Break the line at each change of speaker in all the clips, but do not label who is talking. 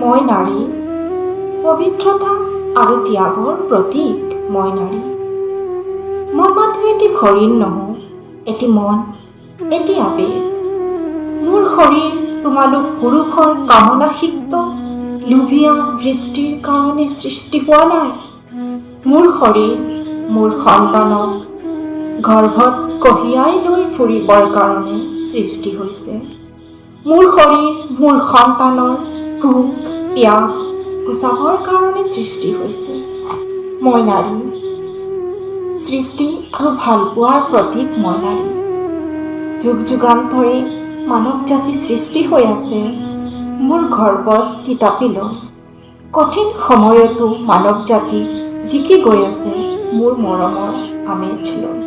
মই নাৰী পবিত্ৰতা আৰু ত্যাগৰ প্ৰতীক মই নাৰী মই মাথো এটি শৰীৰ নহওঁ এটি মন, এটি আবেগ। মোৰ শৰীৰ তোমালোক পুৰুষৰ কামনাসিক্ত লোভীয়া দৃষ্টিৰ কাৰণে সৃষ্টি হোৱা নাই। মোৰ শৰীৰ মোৰ সন্তানক গৰ্ভত কঢ়িয়াই লৈ ফুৰিবৰ কাৰণে সৃষ্টি হৈছে। মোৰ শৰীৰ মোৰ সন্তানৰ ভোক পিয়াহ গুচাবৰ কাৰণে সৃষ্টি হৈছে মই নাৰী সৃষ্টি আৰু ভালপোৱাৰ প্ৰতীক মই নাৰী যুগ যুগান্তৰে মানৱ জাতি সৃষ্টি হৈ আছে। মোৰ গৰ্ভত তিতাপি লৈ কঠিন সময়তো মানৱ জাতি জিকি গৈ আছে মোৰ মৰমৰ আমেজ লৈ।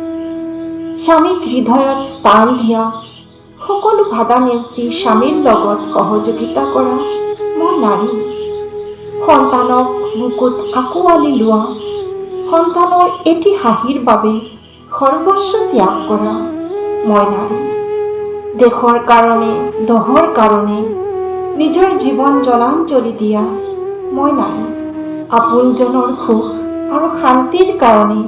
স্বামীক হৃদয়ত স্থান দিয়া সকলো বাধা নেওচি স্বামীৰ লগত সহযোগিতা কৰা মই নাৰী। সন্তানক বুকুত আঁকোৱালি লোৱা, সন্তানৰ এটি হাঁহিৰ বাবে সৰ্বস্ব ত্যাগ কৰা মই নাৰী। দেশৰ কাৰণে, দহৰ কাৰণে, নিজৰ জীৱন জলাঞ্জলি দিয়া মই নাৰী। আপোনজনৰ সুখ আৰু শান্তিৰ কাৰণে,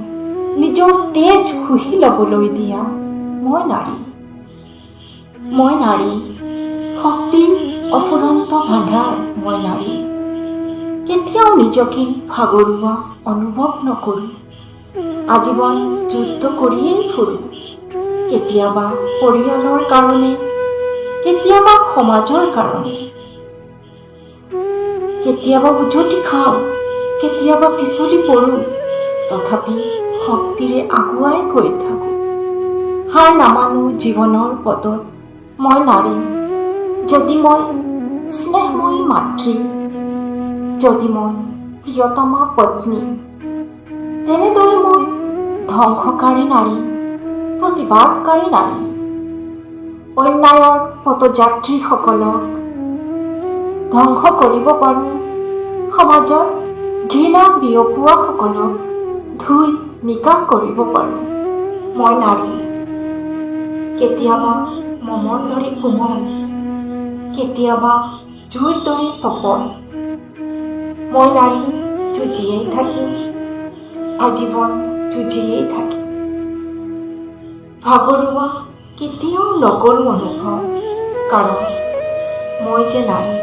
নিজৰ তেজ শুহি ল'বলৈ দিয়া মই নাৰী। মই নাৰী শক্তিৰ অফুৰন্ত ভাণ্ডাৰ মই নাৰী কেতিয়াও নিজকে ভাগৰুৱা অনুভৱ নকৰোঁ আজীৱন যুদ্ধ কৰিয়েই ফুৰোঁ। কেতিয়াবা পৰিয়ালৰ কাৰণে, কেতিয়াবা সমাজৰ কাৰণে। কেতিয়াবা উজতি খাওঁ, কেতিয়াবা পিছলি পৰোঁ, তথাপি শক্তিৰে আগুৱাই গৈ থাকোঁ। হাৰ নামানো জীৱনৰ পদত মই নাৰী যদি মই স্নেহময়ী মাতৃ যদি মই প্ৰিয়তমা পত্নী তেনেদৰে মই ধ্বংসকাৰী নাৰী প্ৰতিবাদকাৰী নাৰী অন্যায়ৰ পথযাত্ৰীসকলক ধ্বংস কৰিব পাৰোঁ সমাজত ঘৃণা বিয়পোৱাসকলক ধুই নিকাশ কৰিব পাৰোঁ মই নাৰী কেতিয়াবা মমৰ দৰে কোমল কেতিয়াবা জুইৰ দৰে তপন। মই নাৰী, যুঁজিয়েই থাকিম আজীৱন যুঁজিয়েই থাকিম ভাগৰুৱা, কেতিয়াও নকৰোঁ অনুভৱ কাৰণ মই যে নাৰী